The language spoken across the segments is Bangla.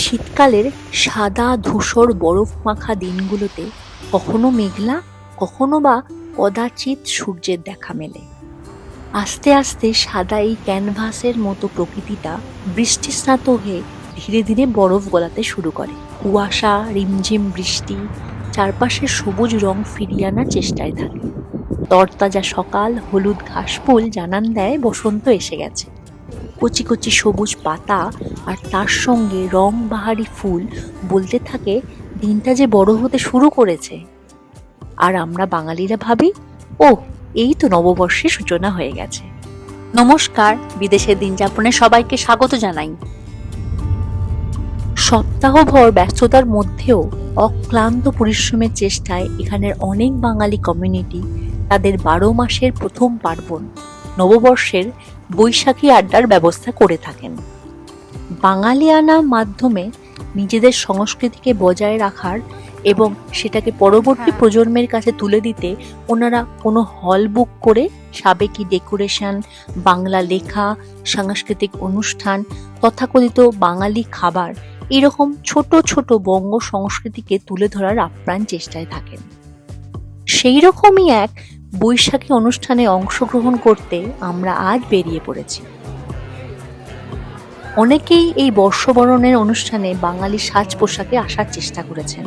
শীতকালের সাদা ধূসর বরফ মাখা দিনগুলোতে কখনো মেঘলা, কখনো বা কদাচিৎ সূর্যের দেখা মেলে। আস্তে আস্তে সাদা এই ক্যানভাসের মতো প্রকৃতিটা বৃষ্টিস্নাত হয়ে ধীরে ধীরে বরফ গলাতে শুরু করে। কুয়াশা, রিমঝিম বৃষ্টি, চারপাশের সবুজ রং ফিরিয়ে আনার চেষ্টায় থাকে। তরতাজা সকাল, হলুদ ঘাসফুল জানান দেয় বসন্ত এসে গেছে। কচি কচি সবুজ পাতা আর তার সঙ্গে রং বাহারি ফুল বলতে থাকে দিনটা যে বড় হতে শুরু করেছে। আর আমরা বাঙালিরা ভাবি ও এই তো নববর্ষের সূচনা হয়ে গেছে। নমস্কার, বিদেশের দিন যাপনে সবাইকে স্বাগত জানাই। সপ্তাহভর ব্যস্ততার মধ্যেও অক্লান্ত পরিশ্রমের চেষ্টায় এখানের অনেক বাঙালি কমিউনিটি তাদের বারো মাসের প্রথম পার্বণ, নববর্ষের বৈশাখী আড্ডার ব্যবস্থা করে থাকেন। বাঙালিয়ানা মাধ্যমে নিজেদের সংস্কৃতিকে বজায় রাখার এবং সেটাকে পরবর্তী প্রজন্মের কাছে তুলে দিতে ওনারা কোনো হল বুক করে সাবেকি ডেকোরেশন বাংলা লেখা সাংস্কৃতিক অনুষ্ঠান তথাকথিত বাঙালি খাবার এরকম ছোট ছোট বঙ্গ সংস্কৃতিকে তুলে ধরার আপ্রাণ চেষ্টায় থাকেন। সেই রকমই এক বৈশাখী অনুষ্ঠানে অংশগ্রহণ করতে আমরা আজ বেরিয়ে পড়েছি। অনেকেই এই বর্ষবরণের অনুষ্ঠানে বাঙালি সাজ পোশাকে আসার চেষ্টা করেছেন।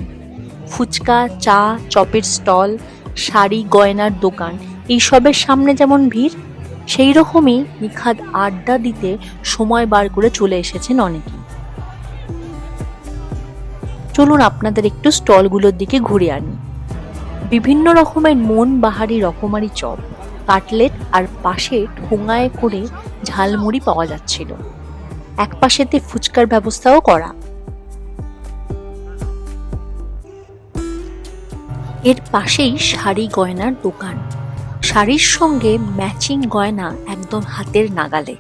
ফুচকা, চা, চপের স্টল, শাড়ি, গয়নার দোকান, এইসবের সামনে যেমন ভিড় সেই রকমই নিখাদ আড্ডা দিতে সময় বার করে চলে এসেছেন অনেকে চলুন আপনাদের একটু স্টলগুলোর দিকে ঘুরে আনি। বিভিন্ন রকমের মন বাহারি রকমারি চপ, কাটলেট আর পাশে ঠোঙায় করে ঝালমুড়ি পাওয়া যাচ্ছিল। এক পাশেতে ফুচকার ব্যবস্থাও করা। এর পাশেই শাড়ি গয়নার দোকান। শাড়ির সঙ্গে ম্যাচিং গয়না একদম হাতের নাগালে।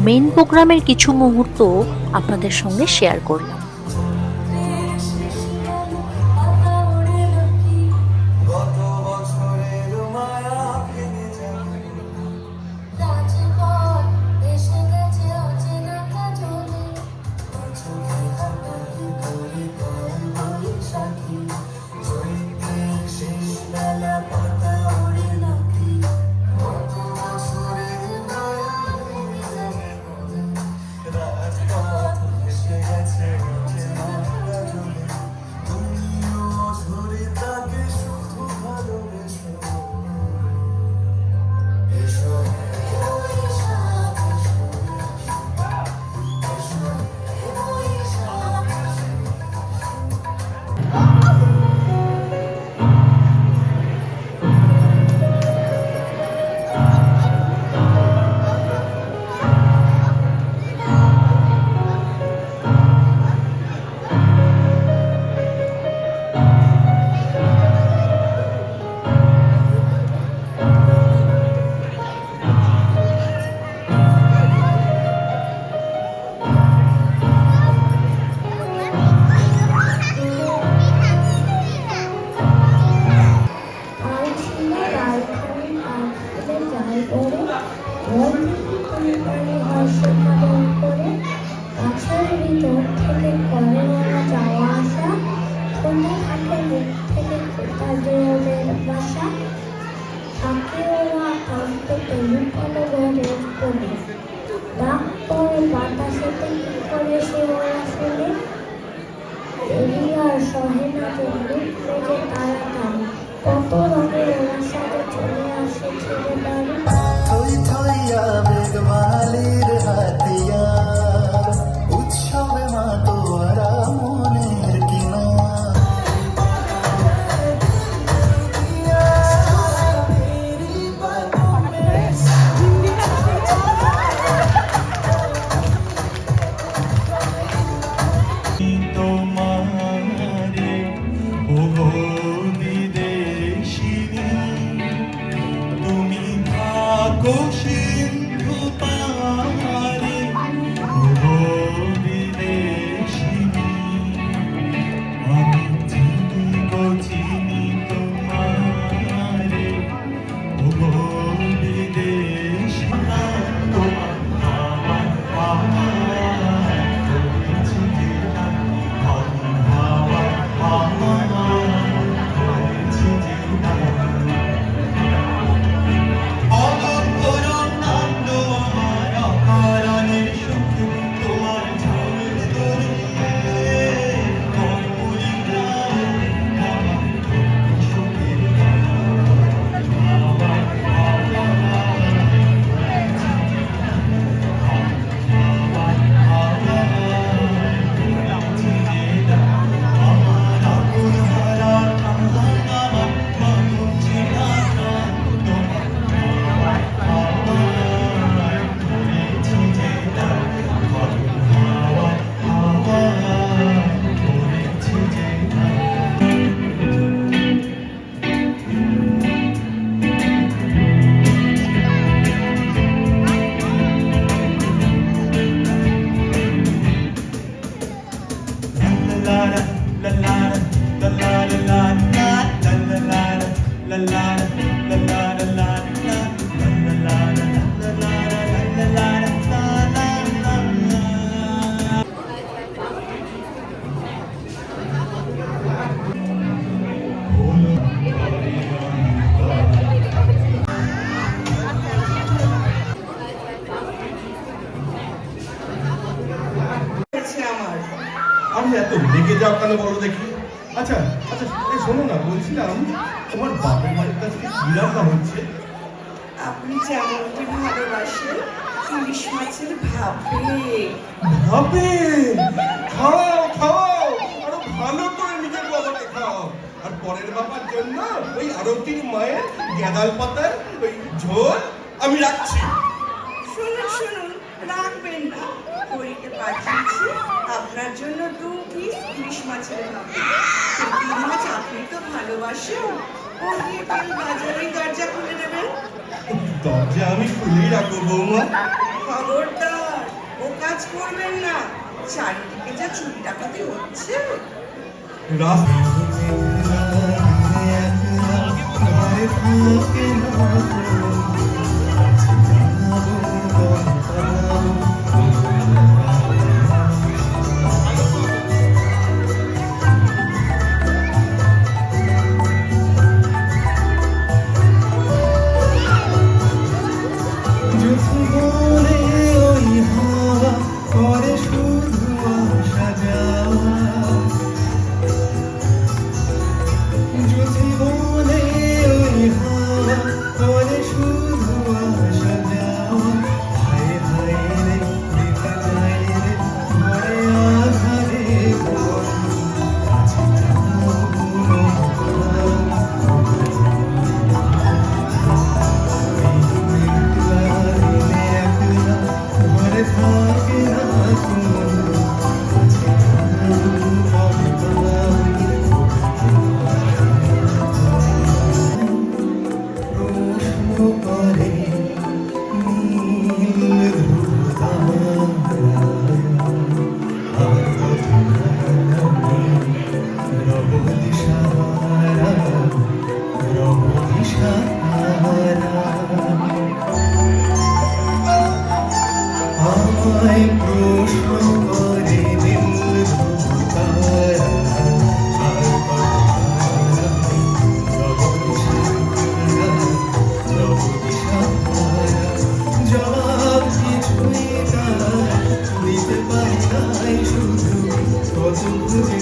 মেন প্রোগ্রামের কিছু মুহূর্ত আপনাদের সঙ্গে শেয়ার করলাম। টেলিফোনে ঘরে করে ডাক পরে বাতাসেতে কি করে সে ওরা শুনে? এরিয়ার সহে না যে মায়ের গেদাল পাতার ওই ঝোল আমি রাখছি। শুনুন শুনুন রাখবেন না। পরীকে পাঠিয়েছি আপনার জন্য দু পিস ইলিশ মাছের মাছ আপনি তো ভালোবাসেন। ও গিয়ে কাল বাজারেই দরজা খুলে দেবেন। দরজা আমি খুলেই রাখব বৌমা। খবরদার ও কাজ করবেন না। চারিদিকে যা চুরি ডাকাতি হচ্ছে। রাস্তা Thank you. কত খুঁজে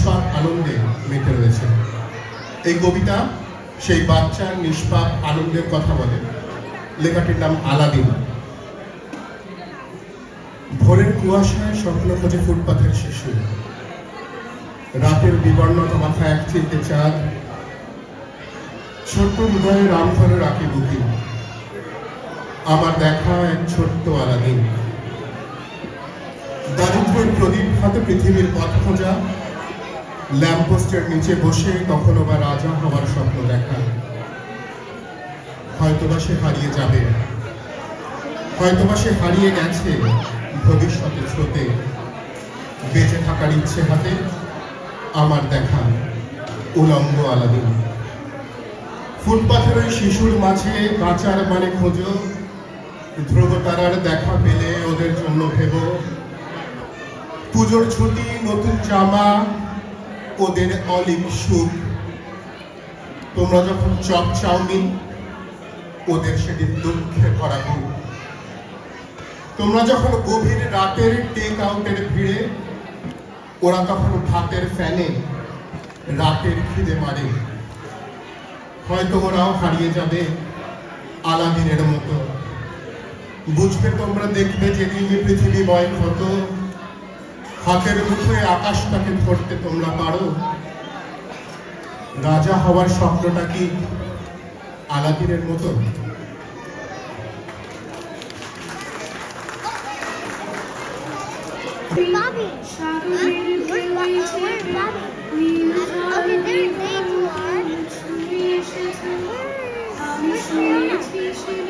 নিষ্পাপ আনন্দে মেতে রয়েছে। এই কবিতা সেই বাচ্চার নিষ্পাপ আনন্দের কথা বলে। লেখাটির নাম আলাদিন। ভোরের কুয়াশায় স্বপ্ন খোঁজে ফুটপাথের শিশু রাতের বিবর্ণতা মাথায় এক চিলতে চাঁদ। ছোট্ট হৃদয়ে রামধরে রাখে বুকি। আমার দেখা এক ছোট্ট আলাদিন। দারিদ্রের প্রদীপ হাতে পৃথিবীর পথ খোঁজা। ল্যাম্পপোস্টের নিচে বসে কখনো বা রাজা হওয়ার স্বপ্ন দেখা। হয়তোবা সে হারিয়ে যাবে। হয়তোবা সে হারিয়ে গেছে ভবিষ্যতের স্রোতে। বেঁচে থাকার ইচ্ছে হাতে আমার দেখা উলঙ্গ আলাদিন ফুটপাথের ওই শিশুর মাঝে বাঁচার মানে খোঁজো, ধ্রুব তারার দেখা পেলে ওদের জন্য ভেব। পুজোর ছুটি, নতুন জামা ওদের অলিক সুখ তোমরা যখন চপ চাউমিন ওদের সেদিন দুঃখে ভরা বুক তোমরা যখন গভীর রাতের টেক আউটের ভিড়ে, ওরা তখন ভাতের ফ্যানে রাতের খিদে মারে। হয়তো ওরাও হারিয়ে যাবে আলাদিনের মতো। বুঝবে তোমরা দেখবে যেদিন পৃথিবী পৃথিবীময় ক্ষত হাতের মুঠে আকাশটাকে ধরতে তোমরা পারো রাজা হওয়ার স্বপ্নটা কি আলাদিনের মতো Bobby.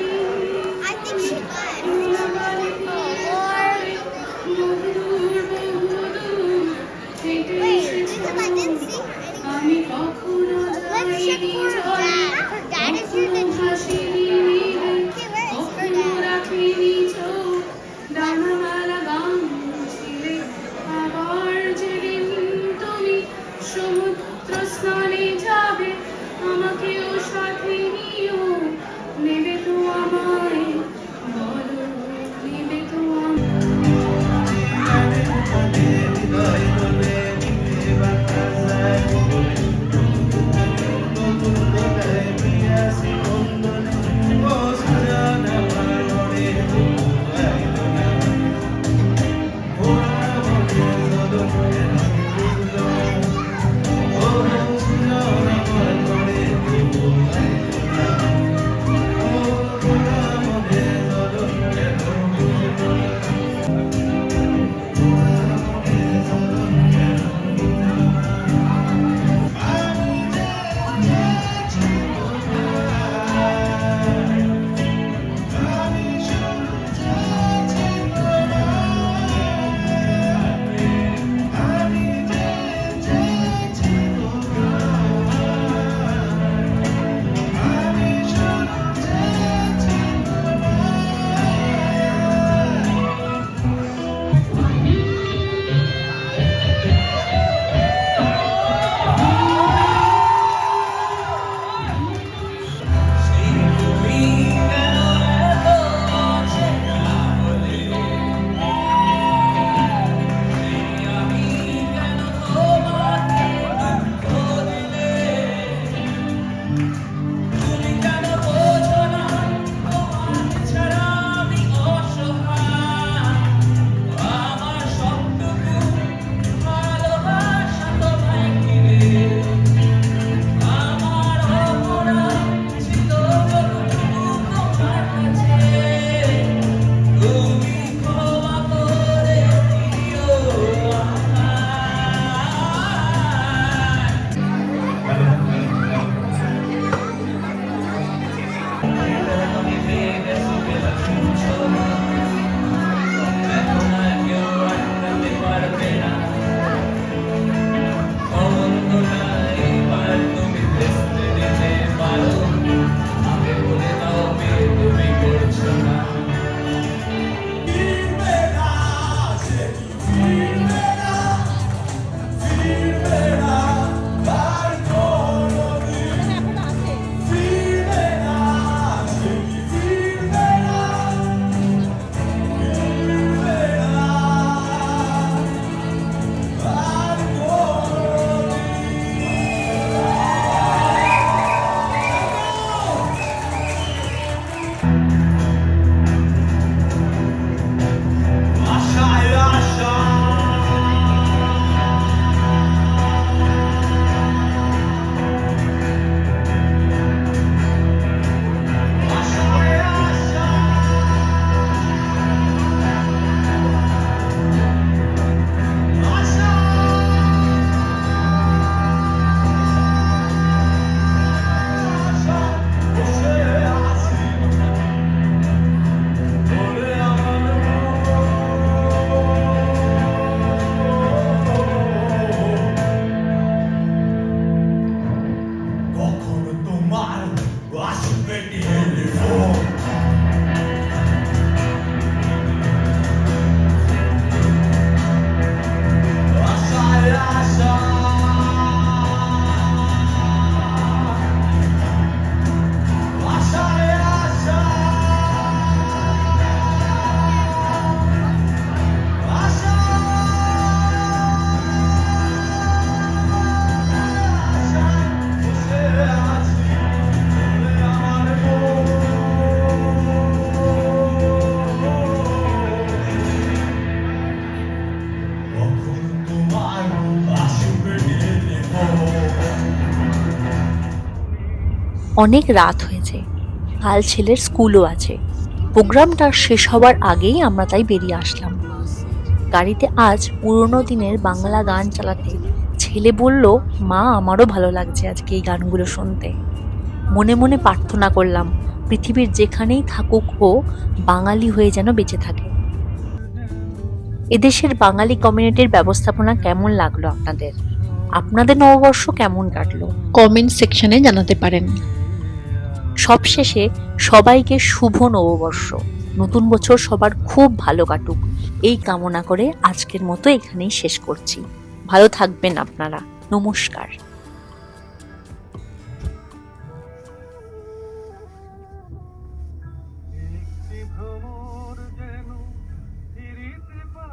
অনেক রাত হয়েছে। কাল ছেলের স্কুলও আছে। প্রোগ্রামটা শেষ হবার আগেই আমরা তাই বেরিয়ে আসলাম। গাড়িতে আজ পুরোনো দিনের বাংলা গান চালাতে ছেলে বলল, মা, আমারও ভালো লাগছে আজকে এই গানগুলো শুনতে। মনে মনে প্রার্থনা করলাম, পৃথিবীর যেখানেই থাকুক ও বাঙালি হয়ে যেন বেঁচে থাকে। এদেশের বাঙালি কমিউনিটির ব্যবস্থাপনা কেমন লাগল আপনাদের? আপনাদের নববর্ষ কেমন কাটলো? কমেন্ট সেকশনে জানাতে পারেন। সবশেষে সবাইকে শুভ নববর্ষ। নতুন বছর সবার খুব ভালো কাটুক। এই কামনা করে আজকের মতো এখানেই শেষ করছি। ভালো থাকবেন আপনারা। নমস্কার।